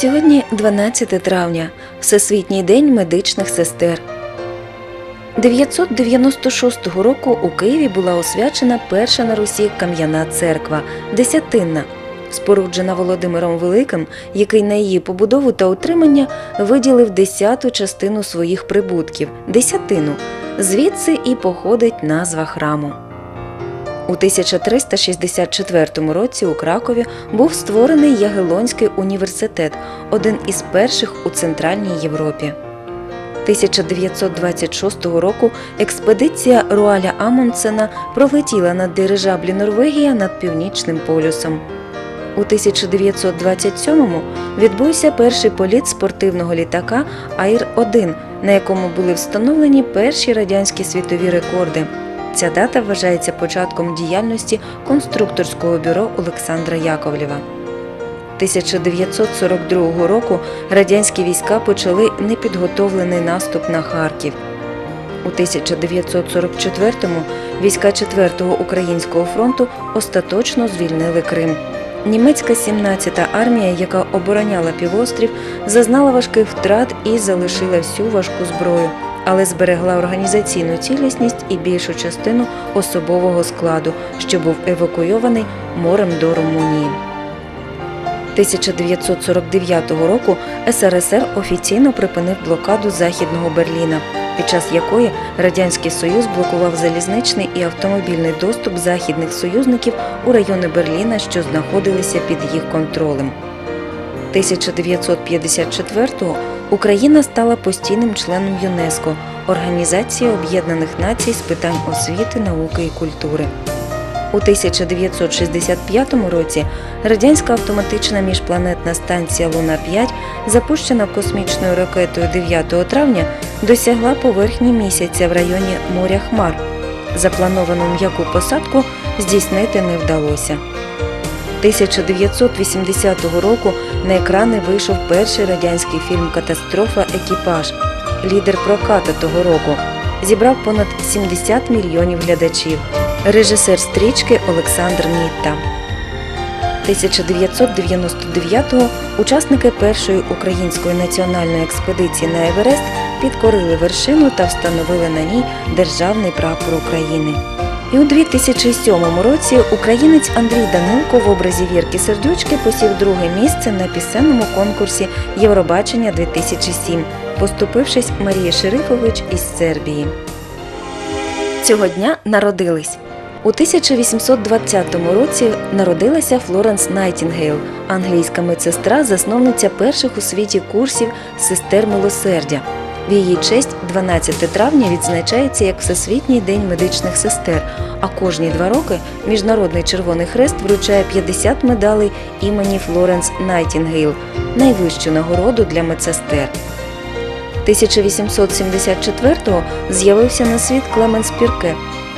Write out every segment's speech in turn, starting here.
Сьогодні 12 травня, Всесвітній день медичних сестер. 996 року у Києві була освячена перша на Русі кам'яна церква Десятинна, споруджена Володимиром Великим, який на її побудову та утримання виділив десяту частину своїх прибутків десятину. Звідси і походить назва храму. У 1364 році у Кракові був створений Ягелонський університет, один із перших у Центральній Європі. 1926 року експедиція Руаля Амундсена пролетіла над дирижаблі Норвегія над Північним полюсом. У 1927-му відбувся перший політ спортивного літака Аїр-1, на якому були встановлені перші радянські світові рекорди. Ця дата вважається початком діяльності конструкторського бюро Олександра Яковлєва. 1942 року радянські війська почали непідготовлений наступ на Харків. У 1944-му війська 4-го українського фронту остаточно звільнили Крим. Німецька 17-та армія, яка обороняла півострів, зазнала важких втрат і залишила всю важку зброю, але зберегла організаційну цілісність і більшу частину особового складу, що був евакуйований морем до Румунії. 1949 року СРСР офіційно припинив блокаду Західного Берліна, під час якої Радянський Союз блокував залізничний і автомобільний доступ західних союзників у райони Берліна, що знаходилися під їх контролем. 1954-го Україна стала постійним членом ЮНЕСКО Організації Об'єднаних Націй з питань освіти, науки і культури. У 1965 році радянська автоматична міжпланетна станція Луна 5, запущена космічною ракетою 9 травня, досягла поверхні місяця в районі моря Хмар. Заплановану м'яку посадку здійснити не вдалося. 1980 року на екрани вийшов перший радянський фільм Катастрофа Екіпаж. Лідер прокату того року зібрав понад 70 мільйонів глядачів. Режисер стрічки Олександр Нітта. 1999-го учасники першої української національної експедиції на Еверест підкорили вершину та встановили на ній державний прапор України. І у 2007 році українець Андрій Данилко в образі Вірки Сердючки посів друге місце на пісенному конкурсі Євробачення 2007, поступившись Марії Шерифович із Сербії. Цього дня народились. У 1820 році народилася Флоренс Найтінгейл, англійська медсестра, засновниця перших у світі курсів сестер милосердя. В її честь 12 травня відзначається як Всесвітній день медичних сестер, а кожні два роки Міжнародний Червоний Хрест вручає 50 медалей імені Флоренс Найтінгейл, найвищу нагороду для медсестер. 1874-го з'явився на світ Клеменс Пірке,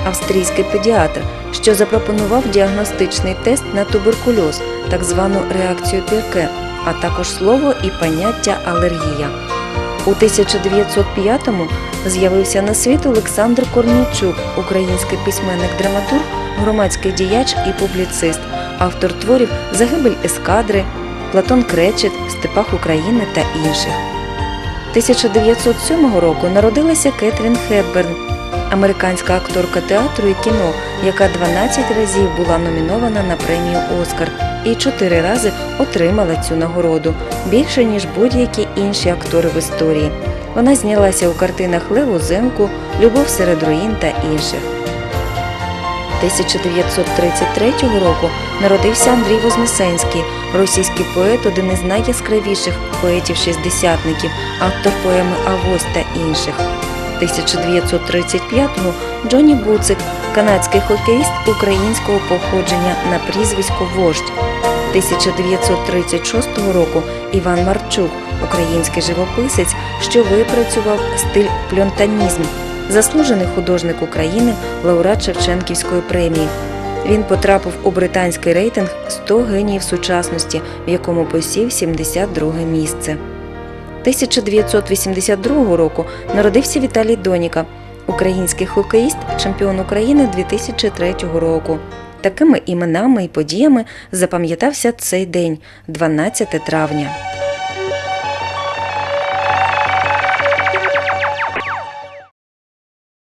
австрійський педіатр, що запропонував діагностичний тест на туберкульоз, так звану реакцію Пірке, а також слово і поняття алергія. У 1905-му з'явився на світ Олександр Корнійчук, український письменник-драматург, громадський діяч і публіцист, автор творів Загибель ескадри, Платон Кречет, степах України та інших. 1907 року народилася Кетрін Хепберн, американська акторка театру і кіно, яка 12 разів була номінована на премію Оскар і 4 рази отримала цю нагороду більше ніж будь-які інші актори в історії. Вона знялася у картинах Леву Земку, Любов серед руїн та інших. 1933 року народився Андрій Вознесенський, російський поет, один із найяскравіших поетів-шістдесятників, автор поеми Авось та інших. 1935-го Джонні Буцик, канадський хокеїст українського походження на прізвисько Вождь. 1936 року Іван Марчук, український живописець, що випрацював стиль пльонтанізм, заслужений художник України, лауреат Шевченківської премії. Він потрапив у британський рейтинг 100 геніїв сучасності, в якому посів 72 місце. 1982 року народився Віталій Доніка, український хокеїст, чемпіон України 2003 року. Такими іменами і подіями запам'ятався цей день, 12 травня.